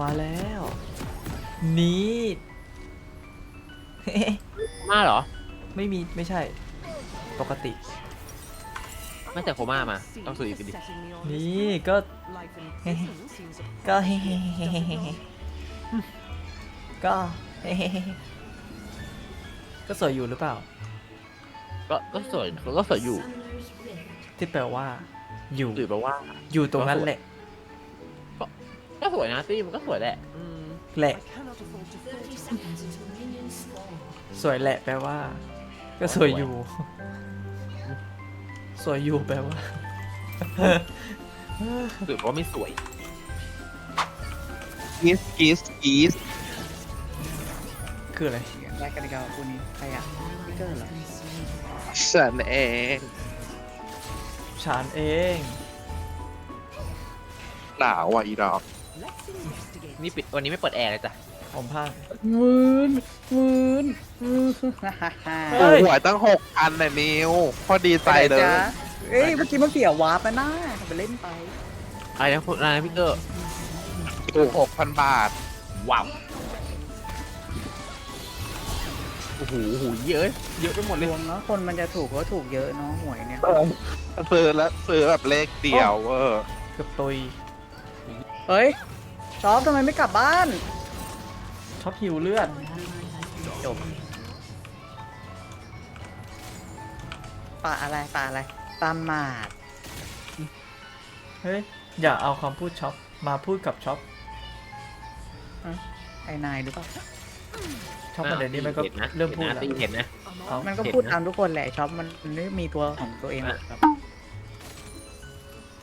มาแล้ว นี่มาเหรอ ไม่มีไม่ใช่ ปกติ ไม่แต่โคม่ามา ต้องสู้อีกดินี่ก็ ก็เฮ้ก็เฮ้ก็สวยอยู่หรือเปล่า ก็ก็สวยก็สวยอยู่ที่แปลว่า อยู่ หรือแปลว่า อยู่ตรงนั้นแหละ ก็สวยนะตี้มันก็สวยแหละอืมแหละ สวยแหละแปลว่า ก็สวยอยู่ สวยอยู่แปลว่า หรือว่าไม่สวย กีสกีสกีสคืออะไรแรกกันดีกว่าคู่นี้ใครอะพิกเกอร์เหรอฉันเองฉันเอง หนาวอะอีดอก นี่ปิดวันนี้ไม่เปิดแอร์เลยจ้ะผมพลาด วืนวืนวืนฮ่าฮ่าฮ่าเฮ้โอ้ย หวยตั้งหกอันน่ะนิวพอดีใจเลย จ๊ะเอ้ยเมื่อกี้มันเสียวาร์ปไปนะไปเล่นไป อะไรนะคุณอะไรนะพี่เกอร์ถูกหกพันบาท ว้าวโอ้โหโอ้โหเยอะเยอะไปหมดเลยรวมเนาะคนมันจะถูกก็ถูกเยอะเนาะหวยเนี่ยซื้อแล้วซื้อแบบเลขเดียวเออเกือบตุยเฮ้ย ชอบทำไมไม่กลับบ้าน ชอบหิวเลือด จบป่าอะไรป่าอะไรปาหมาดเฮ้ย อย่าเอาคำพูดช็อปมาพูดกับช็อปไอ้นายหรือเปล่าช็อปมาเดี๋ยวนี้มันก็เห็นนะเริ่มพูดห็นแล้วนะตี้เห็นนะเอามันก็เห็นนะพูดตามทุกคนแหละช็อปมันไม่มีตัวของตัวเองหรอกครับ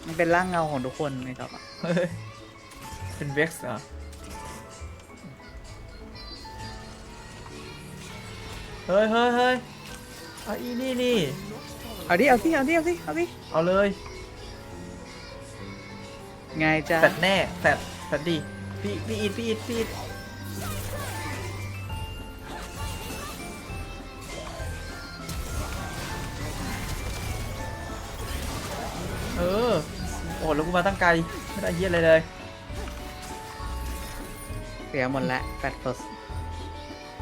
มันเป็นร่างเงาของทุกคนในช็อปอะ เฮ้ย เป็นเว็กซ์เหรอ เฮ้ยเฮ้ยเฮ้ยเอาอีนี่นี่ เอาดิ เอาสิ เอาดิ เอาสิ เอาสิเอาเลยไงจ๊ะแฟดแน่แฟดแฟดดีพี่พี่อีทพี่อีทพี่อีทเออ โอ้แล้วกูมาตั้งไกล ไม่ได้เยี่ยอะไรเลยเสียหมดแล้วแปดเปอร์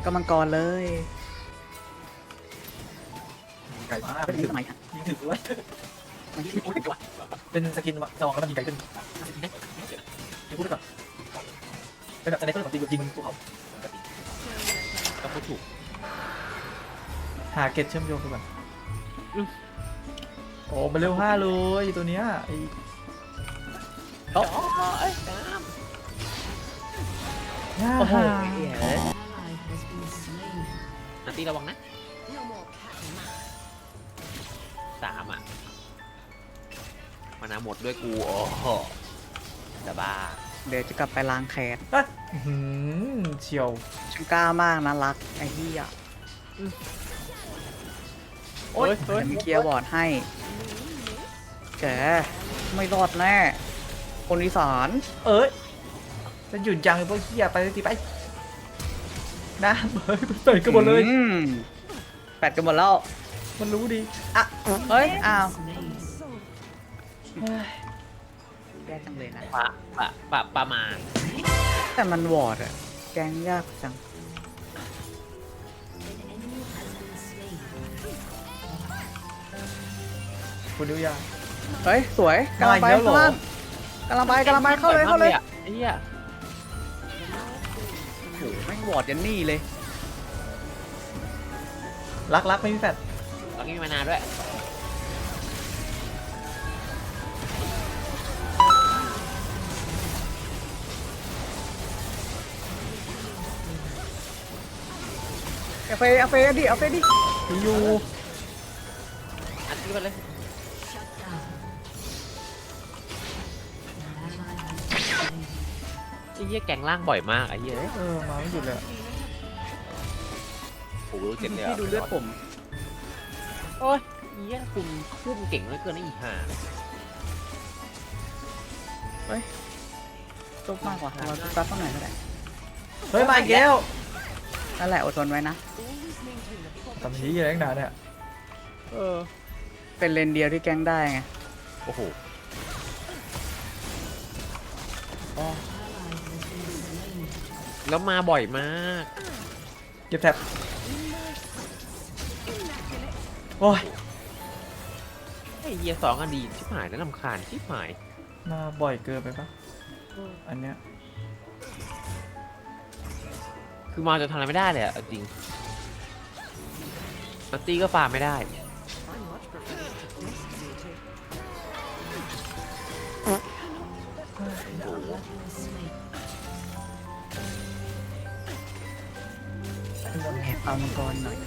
ก็มังกรเลยไกลมากเป็นสมัยอะยิงถึงด้วยมันเป็นสกินจองแล้วมันยิงไกลขึ้นเดี๋ยวพูดไปก่อนเป็นแบบสไนเปอร์ของจริงยิงภูเขาก็พูดถูกหาเกตเชื่อมโยงกันก่อนโอ้มันเร็วห้าเลยตัวเนี้ยไอ้โอ้ยห้า โอ้โหห้าเหี้ยนาตี้ระวังนะสามอะมานาหมดด้วยกูโอ้โหจะบ้าเดี๋ยวจะกลับไปล้างแค้นอะอื้อหือเฉียว ฉันกล้ามากนะรักไอ้เหี้ยโอ๊ยเดี๋ยวมีเคลียร์บอร์ดให้ แกไม่รอดแน่ คนอีสาน เอ้ย จะหยุดยังไอ้พวกเฮียไปสิไปนะเฮ้ยเปิดกันหมดเลยอืมแปดกันหมดแล้ว มันรู้ดีอะเฮ้ย อ้าวแย่จังเลยนะ ปะปะปะปะมาแต่มันวอร์ดอะแกงยากจัง คุณดูยา เฮ้ย สวยกำลังไปมาอีกแล้วเหรอ ข้างล่างกำลังไปกำลังไปเข้าเลยเข้าเลยอะไอ้เหี้ยโอ้โห แม่งวอร์ดยันนี่เลยรักรักไม่มีแฟดตอนนี้มีมานานด้วยเอาเฟเอาเฟดิเอาเฟดิพี่ยูอันที่ไปเลย เหี้ยแกงล่างบ่อยมากไอ้เหี้ยเออมาไม่หยุดเลยอะโอ้โหเจ็บเลยพี่ดูเลือดผม โอ้ยไอ้เหี้ยคุณขึ้นเก่งเหลือเกินนะอีห่าจุกมากกว่าเราจุกแป๊บเท่าไหร่ก็ได้เฮ้ยมาอีกแล้วนั่นแหละอดทนไว้นะ ทำนี้อะไรตั้งนานเนี่ยเออ เป็นเลนเดียวที่แกงได้ไง โอ้โห แล้วมาบ่อยมากเก็บแท็บโอ้ยไอ้เฮียสองอดีตชิบหายแล้วลำคาญชิบหายมาบ่อยเกินไปปะอันเนี้ยคือมาจนทำอะไรไม่ได้เลยอะเอาจริงนัตตี้ก็ฟาร์มไม่ได้ แอบเอามังกรหน่อย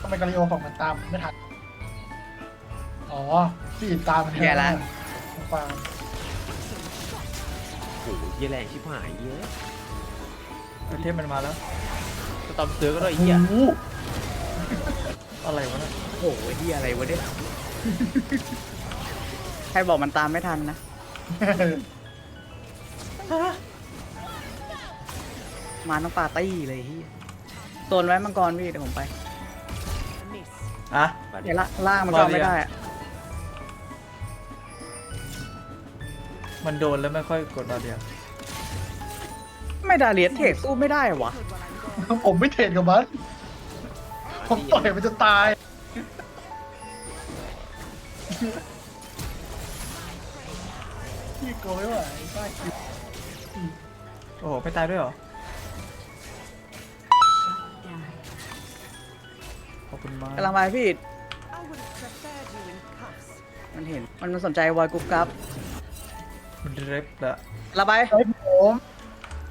ทำไมกาลิโอของมันตามไม่ทัน อ๋อพี่ตามมันแย่ละ ฟังโอ้โหเฮียแรงชิบหายเยอะประเทศมันมาแล้ว สตอมเสือก็ได้เฮียโอ้โหอะไรวะเนี่ยโอ้โหที่อะไรวะเนี่ยใครบอกมันตามไม่ทันนะ มาต้องปาร์ตี้เลยที่โซนไว้มังกรพี่เดี๋ยวผมไปอะเดี๋ยวละล่างมันก็ไม่ได้อะมันโดนแล้วไม่ค่อยกดมาเดียวไม่ดาเลียนเทคสู้ไม่ได้วะผมไม่เทรดกับมัน ผมต่อยมันจะตาย พี่โกยว่ะไอ้ป้าคิวโอ้โห ไม่ตายด้วยเหรอ ขอบคุณมากกำลังไปพี่มันเห็นมันสนใจวอยกรุ๊ปกับมันเร็บละกำลังไปไอ้ผม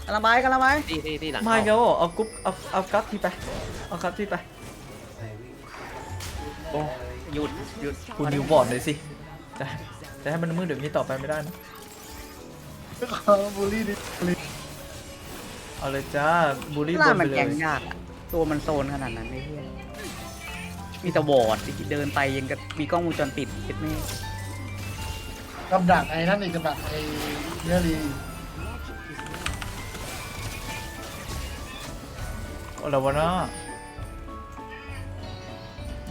กำลังไปกำลังไปตีตีตีหลังมาอีกเข้าแล้วเหรอเอากุ๊บเอาเอากั๊บที่ไปเอากั๊บที่ไปหยุดหยุดคุณนิวบอร์ดเลยสิจะจะให้มันมืดแบบนี้ต่อไปไม่ได้นะบูลลี่ดิบูลลี่เอาเลยจ้าบูลลี่บล่านไปมันเลแกยงยากอะตัวมันโซนขนาดนั้นไม่เที่ย มีแต่วอร์ดเดินไปยังกับมีกล้องวงจรปิดคิดไม่กำดักไอ้นั่นอีกกำดักไอ้เนื้อรีอะไรวะเนาะ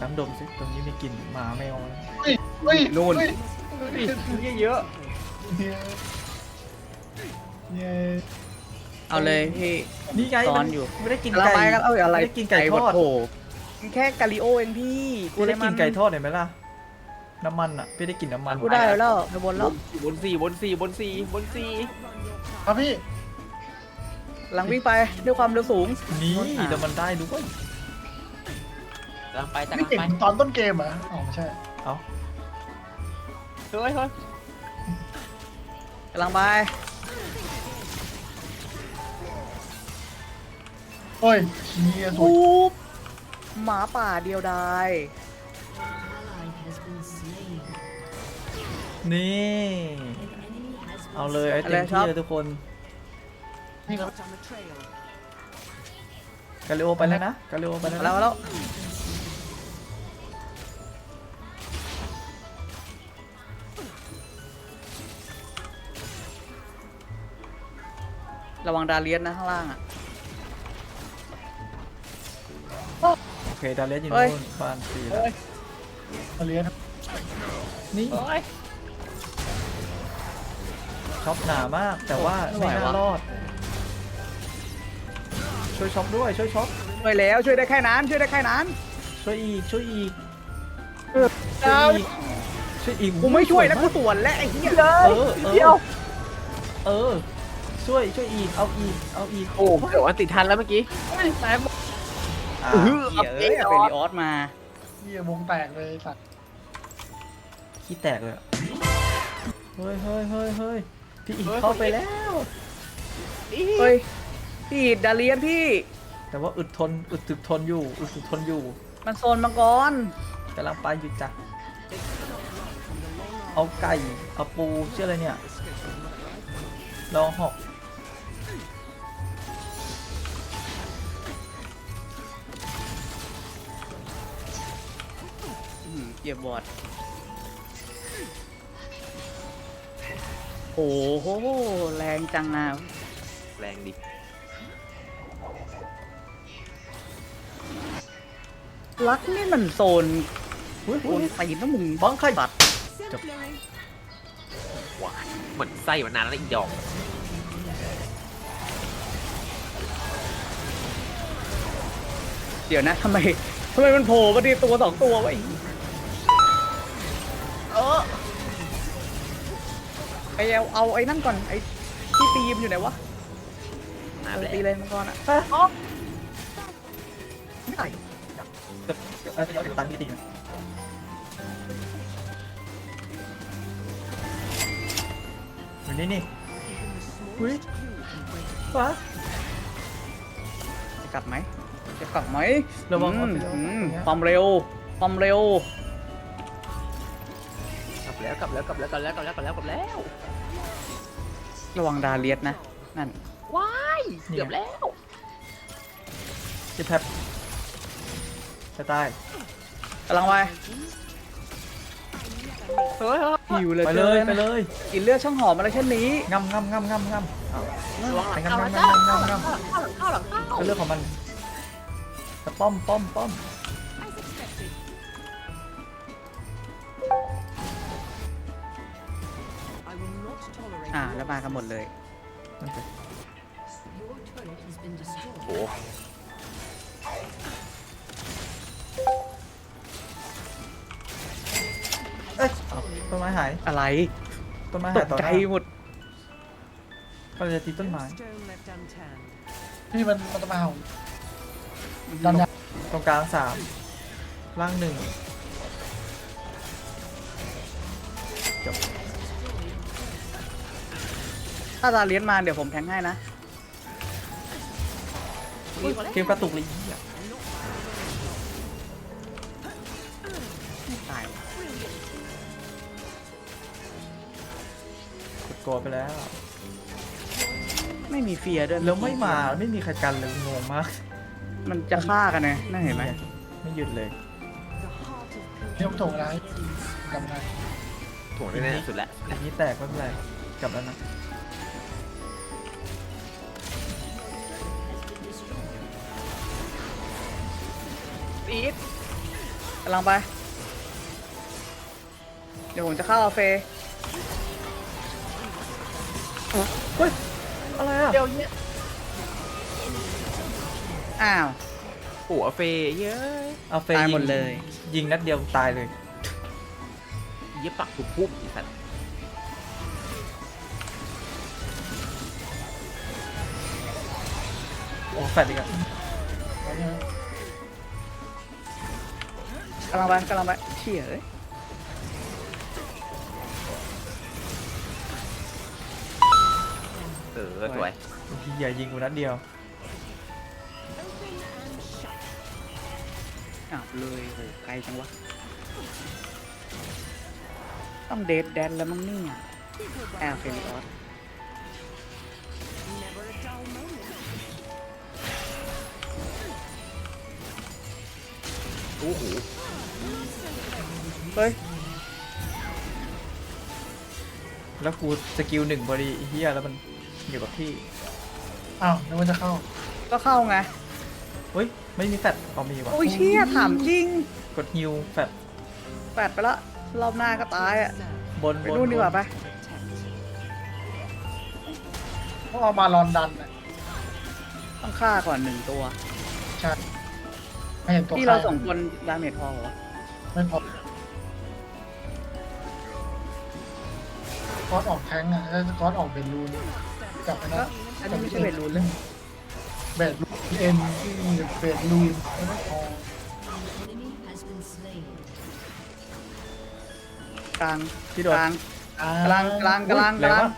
น้ำดมสิตรงนี้มีกลิ่นหมาแมวเฮ้ยเฮ้ยนู่นเฮ้ยเยอะเนี่ยเนี่ยเอาเลยพี่นี่ไงซ้อนมันอยู่ไม่ได้กินกำลังไก่ไปกันเอ้ยอะไรไม่ได้กินไก่ทอดโถมัน แค่กาลิโอเองพี่กูได้กินไก่ทอดเห็นไหมล่ะ น้ำมันอะพี่ได้กินน้ำมันกูได้แล้วไปบนแล้วบนสี่บนสี่บนสี่บนสี่ครับพี่ หลังวิ่งไปด้วยความเร็วสูง นี่แล้วมันได้ด้วยกำลังไปกำพี่ลังเก่งไปตอนต้นเกมเหรออ๋อไม่ใช่ เอาเฮ้ยเฮ้ยกำลังไปโอ้ยเฮียสวยปุ๊บ หมาป่าเดียวดาย นี่ เอาเลยไอ้เต็มที่เลยทุกคนนี่ครับกาลิโอไปแล้วนะกาลิโอไปแล้วมาแล้วนะมาแล้วระวังดาเลียนนะข้างล่างอะ เคดาเลสอยู่เฮ้ย นู่นบ้านสี่แล้วมาเลี้ยงนี่เฮ้ย ช็อปหนามากแต่ว่าไม่ไหวไม่น่าวะ รอด ช่วยช็อปด้วยช่วยช็อปช่วยแล้วช่วยได้แค่นั้นช่วยได้แค่นั้น ช่วยอีกช่วยอีกดาวช่วยอีกช่วยอีกกูไม่ช่วยแล้วสกูมากสวนแล้วไอ้เหี้ยเออเออเออช่วยช่วยอีกเอาอีกเอาอีกโอ้เดี๋ยวอันติดทันแล้วเมื่อกี้ อ่าเหี้ยเอ้ยเอาเบลิออสมาเฮียวงแตกเลยสัตว์ขี้แตกเลยอะเฮ้ยเฮ้ยเฮ้ยเฮ้ยพี่อีกเข้าไปแล้ว เฮ้ย พี่ดาเลียนพี่ แต่ว่าอึดทนอึดถึกทนอยู่อึดถึกทนอยู่มันโซนมังกรกำลังไปอยู่จ้ะเอาไก่เอาปูเชื่ออะไรเนี่ยรอหอก ก็บบอดโอ้โหแรงจังนะแรงดิลักนี่มันโซนโซนตีนนะมึงบังไข่บัดจบหวาเหมือนไส้มานานแล้วอีกดอกเดี๋ยวนะทำไมทำไมมันโผล่มาดีตัวสองตัววะอีก ไอเอาเอาไอ้นั่นก่อนไอ้ที่ตีมนอยู่ไหนวะมาเออแล้วตีเลยมังกรอะไม่ได้เดี๋ยวเดี๋ยวเดี๋ยวเดี๋ยวตันพี่ตีนะอยู่นี่นี่อุ้ยฟ้าจะกลับไหมจะกลับไหมระวังอืมระวังอืมตรงเนี้ยความเร็ว ความเร็ว กลับแล้วกลับแล้วกลับแล้วกลับแล้วกลับแล้วกลับแล้วกลับแล้ว ระวังดาเลียสนะ นั่น ว้ายเกือบแล้ว จิบแท็บจะตายกำลังไปเฮ้ยเฮ้ยหิวเลยไปเลยกินไปเลยกินเลือดช่างหอมอะไรเช่นนี้งำงำงำงำงำอ้าวระวังหลังไปเข้างั้นหลังงั้นเข้างั้นงั้นงั้นเข้าหลังเข้าหลังเข้า เป็นเรื่องของมันแต่ป้อมป้อมป้อม มากันหมดเลยนั่นสิโอ้เอ้ยเอาต้นไม้หาย อะไรต้นไม้ตหายกต่อหใจน้าหมดก็เลยจะตีต้นไม้นี่มันมันจะมาเห่าดันยาตรงกลางสามล่างหนึ่งจบ ถ้าดาเลียสมาเดี๋ยวผมแทงให้นะเกมกระตุกเลยอีอะตายกดโกดไปแล้ว ไม่มีเฟียร์ด้วยแล้วไม่มาไม่มีใครกันเลยงงมากมันจะฆ่ากันไงนั่นเห็นไหมไม่หยุดเลย เที่ยวโถงอะไรจำได้ถ่วงได้แน่สุดแล้ว อันนี้แตกไม่เป็นไรกลับแล้วนะ ปีดกำลังไป เดี๋ยวผมจะเข้าเอาเฟย์เฮ้ย อะไรอะ เดี๋ยวเนี้ยอ้าวหัวเฟย์เย้ยเอาเฟตายหมดงเลย ยิงนัดเดียวตายเลย เย็บปักทุกพุ่มไอ้สัตว์โอ้แฟดอีกอะ กำลังไปกำลังไปเชี่ยเอ้ยเออสวยทีอย่ายิงกูนัดเดียวอ้าวเลยโหไกลจังวะ ต้องเดทแดนแล้วมั้งเนี่ยแอลเฟลิออสโอ้โหเฮ้ย แล้วกูสกิลหนึ่งพอดีไอ้เฮียแล้วมันอยู่กับที่อ้าวนึกว่าจะเข้า ก็เข้าไงเฮ้ย ไม่มีแฟดเอามีวะโอ้ยเชี่ยถามจริงกดฮิวแฟดแปดไปละรอบหน้าก็ตายอะบนไปบนนู่นดีกว่าไปเพราะเอามาลอนดันน่ะต้องฆ่าก่อนหนึ่งตัว ใช่ไม่เห็นตัวที่เราใคสองคนดาเมจพอเหรอ คอสออกแทงก์อะแล้วคอสออกเบนรูนกลับไปก็นะอันนี้ไม่ใช่เวทรูนเลยเบดรูนเอ็นที่เบดรูนไม่พอกลางที่โดกนลางอ่ากลางกลางกลางแรกงลางวะ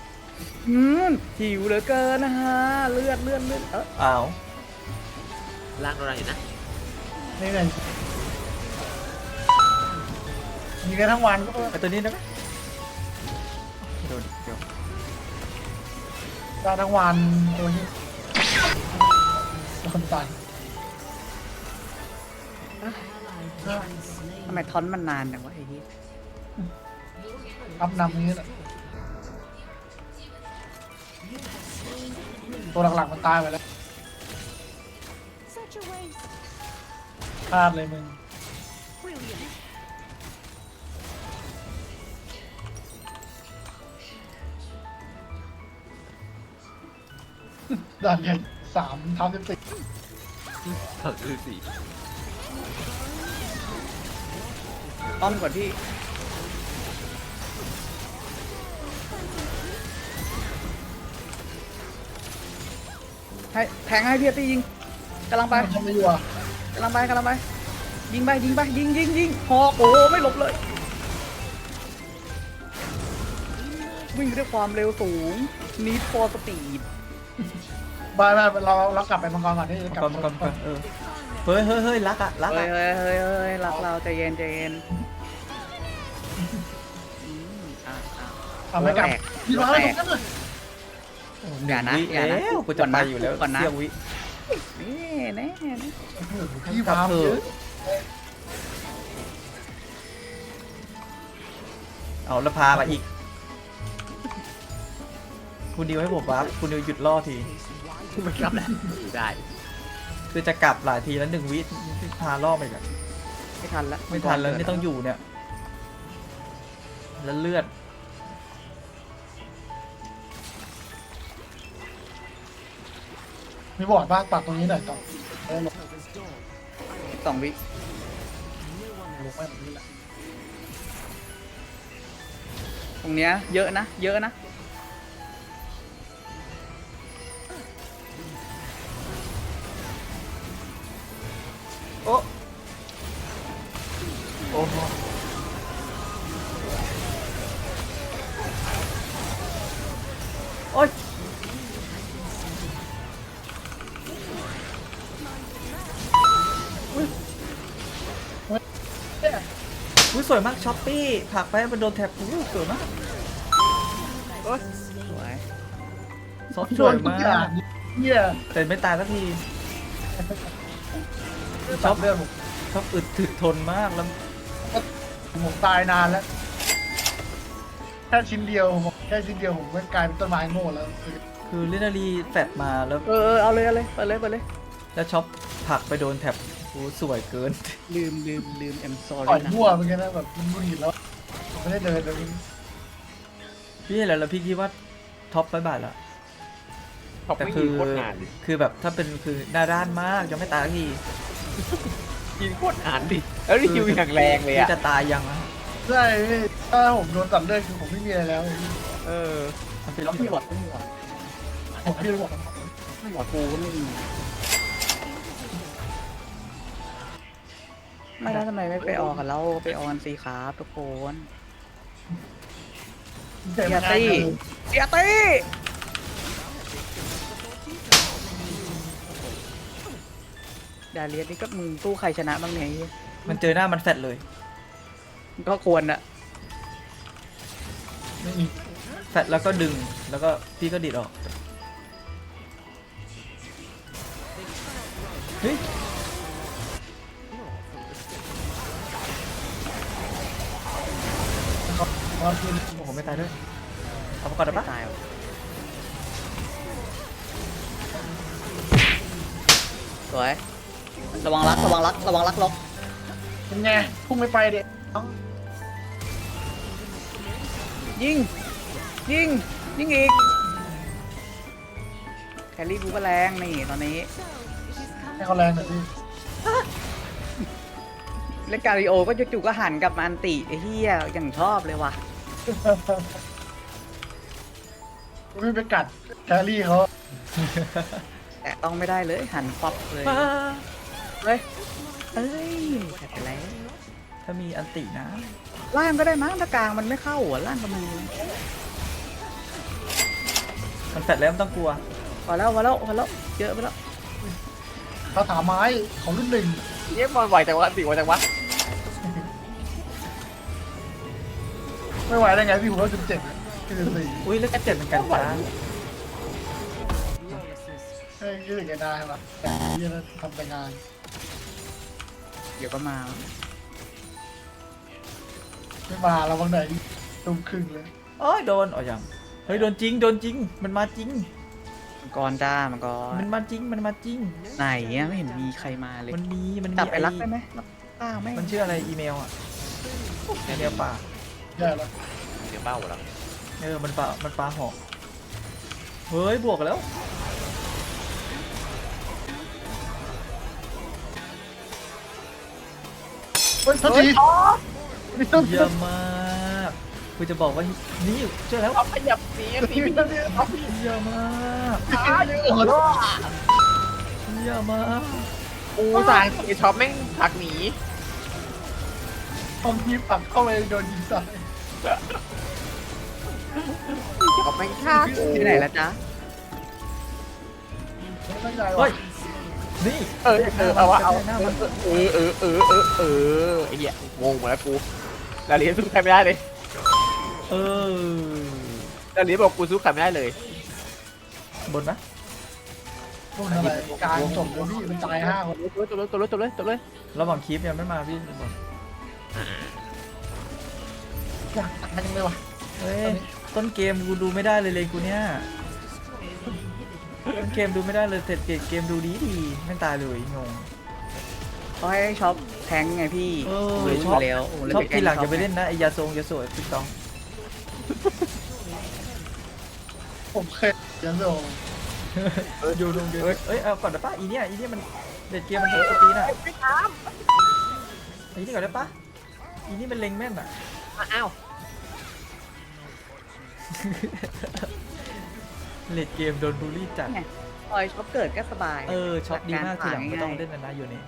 อืมหิวเหลือเกินนะฮะเลือดเลือดเลือดเอออ้าวล่างโดนอะไรอยู่นะนี่เลยมีกันทั้งวันก็ไอตัวนี้ได้ไหม โดนเดี๋ยวได้ทั้งวันตัวนี้คนตายทำไมทอนมันนานจังวะไอ้เหี้ยอัพนำนี้แหละตัวหลักๆมันตายไปแล้วพลาดเลยมึง ด่านใหญ่สามทำสิบสี่ถักคือสี่อ้อมก่อนพี่ ให้แทงให้พี่อารตียิงกำลังไปทำไมอยู่อะกำลังไปกำลังไป ยิงไปยิงไปยิงยิงยิงหอกโอ้ไม่หลบเลย วิ่งด้วยความเร็วสูง Need for Speed บายบายเราเรากลับไปมังกรก่อนที่จะกลักรมังกรมังกรเออเฮ้ยเฮ้ยเฮ้ยรักอะรักเฮ้อะยเฮ้ยเฮ้ยเฮ้ยรักเราใจเย็นใจเย็นอืมอะอะ เอาไม่กลับแตกพี่ร้อยตรงนั้นเลยอย่านะอย่านะแล้วกูจะไปอยู่แล้วก่อนนะ เสี่ยววิ นี่แน่แน่พี่พามเยอะเอาแล้วพามาอีก คุณดิวให้ผมวับคุณดิวหยุดล่อที ไม่กลับแหละได้คือจะกลับหลายทีแล้วหนึ่งวิพาล่อไปแบบไม่ทันละไม่ทันแล้วนี่ต้องอยู่เนี่ย แล้วเลือดมีบอร์ดบ้างปักตรงนี้หน่อยต่อเออลงสองวิลงไปแบบนี้แหละตรงเนี้ยเยอะนะ เยอะนะ โอ้โอ้โหโอ้ยอุ้ยสวยมากช้อปปี้ผลักไปให้มันโดนแท็บอู้สวยมากสวยซอฟต์โดสวยนทุกมาอย่างกเนี่ยแต่ไม่ตายสักที ชอบเรื่องผมชอบอึดถึกทนมากแล้วผมตายนานแล้วแค่ชิ้นเดียวผมแค่ชิ้นเดียวผมก็กลายเป็นต้นไม้โง่แล้ว คือลินารีแฟดมาแล้วเออเออเอาเลยเอาเลยไปเลยไปเลยแล้วช็อปผลักไปโดนแท็บโอ้สวยเกิน ลืมลืมลืม I'm ต่อย sorry นะมั่วเหมือนกันนะแบบมันมุนหินแล้วผมไม่ได้เดินเลยพี่เห็นแล้วแล้วพี่คิดว่าท็อปไปบ่ายละท็อปแต่ไม่คืยิองโคตรนานดิคือแบบถ้าเป็นคือหน้าด้านมากยังไม่ตายสักที ยิงโคตรนานดิแล้วนี่ยิงอย่างแรงเลยพี่อะ จะตายยังอะใช่พี่ถ้าผมโดนตัดเลือดคือผมไม่มีอะไรแล้วเออมันเป็นแล้วพี่พี่หวัดพี่หวัดผมพี่บอกพี่หวัดกูก็ไม่มีไม่แล้วทำไมไม่ไปออกกันเราไปออกกันสีครับทุกคนเจ็บเบียมากร์ตี้เบียร์ตี้ ดาเลียสนี่ก็มึงสู้ใครชนะบ้างเนี่ยไอ้เหี้ยมันเจอหน้ามันแฟดเลย ก็ควรอะไม่มีแฟดแล้วก็ดึงแล้วก็พี่ก็ดิดออกเฮ้ยเพราะพี่โอ้โหไม่ตายด้วยเอาไปก่อนได้ไม่ปะตายหรอกสวย ระวังรักระวังรักระวังรักล็อกเป็นไงพุ่งไม่ไปเด็กน้องยิง ยิง ยิงอีก แคลรี่กูก็แรงนี่ตอนนี้ ให้เขาแรงหน่อยพี่เล่นการิโอก็จู่ๆก็หันกลับมาอันติไอ้เหี้ยอย่างชอบเลยว่ะไม่ไปกัดแครี่เขา แต่ต้องไม่ได้เลยหันฟับเลยอ่า เฮ้ย เอ้ยแต่ไปแล้วถ้ามีอันตินะ ล่างก็ได้มั้งถ้ากลางมันไม่เข้าหัวล่างก็มีมันแฟดแล้วไม่ต้องกลัว พอแล้วพอแล้วพอแล้วเยอะไปแล้วคาถาไม้ของรุ่นหนึ่งเยี่ยมบอลไหวแต่ว่าติไหวแต่ว่าไม่ไหวได้ไงพี่ผมว่าจุดเจ็ดจุดสี่อุ้ยแล้วก็เจ็บเหมือนกันจ้าเฮ้ยยืดกันได้ปะแต่ที่จะทำแต่งานเดี๋ยวก็มา ไม่มาเราบางไหนตุ้มครึ่งเลยโอ้ยโดนอ๋อยังเฮ้ยโดนจริงโดนจริงมันมาจริง มังกรจ้ามังกรมันมาจริงมันมาจริง ไหนอะไม่เห็นมีใครมาเลยมันมีมันมีจับไปรักอ้ได้ไหมรักป้าไหมมันชื่ออะไรอีเมลอะอีเมลป่าแย่แล้วเดี๋ยวเบ้าแล้วเออมันป่ามันปลาหอกเฮ้ยบวกแล้ว เฮ้ยทันทีไม่ต้องเยี่ยมมากกูจะบอกว่านี่ช่วยแล้วเอาขยับหนีสิไม่ต้องเรียกเอาเยี่ยมมากโอ้โหเยี่ยมมากกูสั่งไอช็อปแม่งผลักหนีคอมพีปักเข้าไปโดนยิงตายช็อปแม่งฆ่ากูที่ไหนละจ๊ะไม่เข้าใจเฮ้ว่ะย นี่เออเออเอาวะเอาหน้าเอมันอเออเออเออเออเออไอ้เหี้ยงงหมดแล้วกูดาลีสู้ใครไม่ได้เลยเออดาลีบอกกูสู้ใครไม่ได้เลย บนนะพวกอะไรกลารจบแล้วพี่มันตายห้าคนจบเลยจบเลยจบเลยจบเลยระหว่างคลิปยังไม่มาพี่บนอยากตายจังเลยวะเฮ้ยต้นเกมกูดูไม่ได้เลยเลยกูเนี่ยต้น เกมดูไม่ได้เลยเสร็จเกมดูดีดีไม่ตายเลยงงเขาให้ช็อปแทงไงพี่เออผมรู้ชอบยู่แล้วผมเลยชอบไปแกล้ทีหลังอย่าไปช็ปเล่นนะไอยาทรงยาสวยติ๊กตองผมเคยยันโดอยู่ตรงเดียวเอ้ยเอาก่อนได้ปะอีเนี่ยอีเนี่ยมันเด็ดเกมมันปกติน่ะอีนี่ก่อนได้ปะอีนี่มันเล็งแม่นอะอ้าว เลดเกมโดนบูลลี่จัดปล่อยช็อปเกิดก็สบายเออช็อตดีมากทีหลังไม่ต้องง่ายๆเล่นนะนะอยู่นี่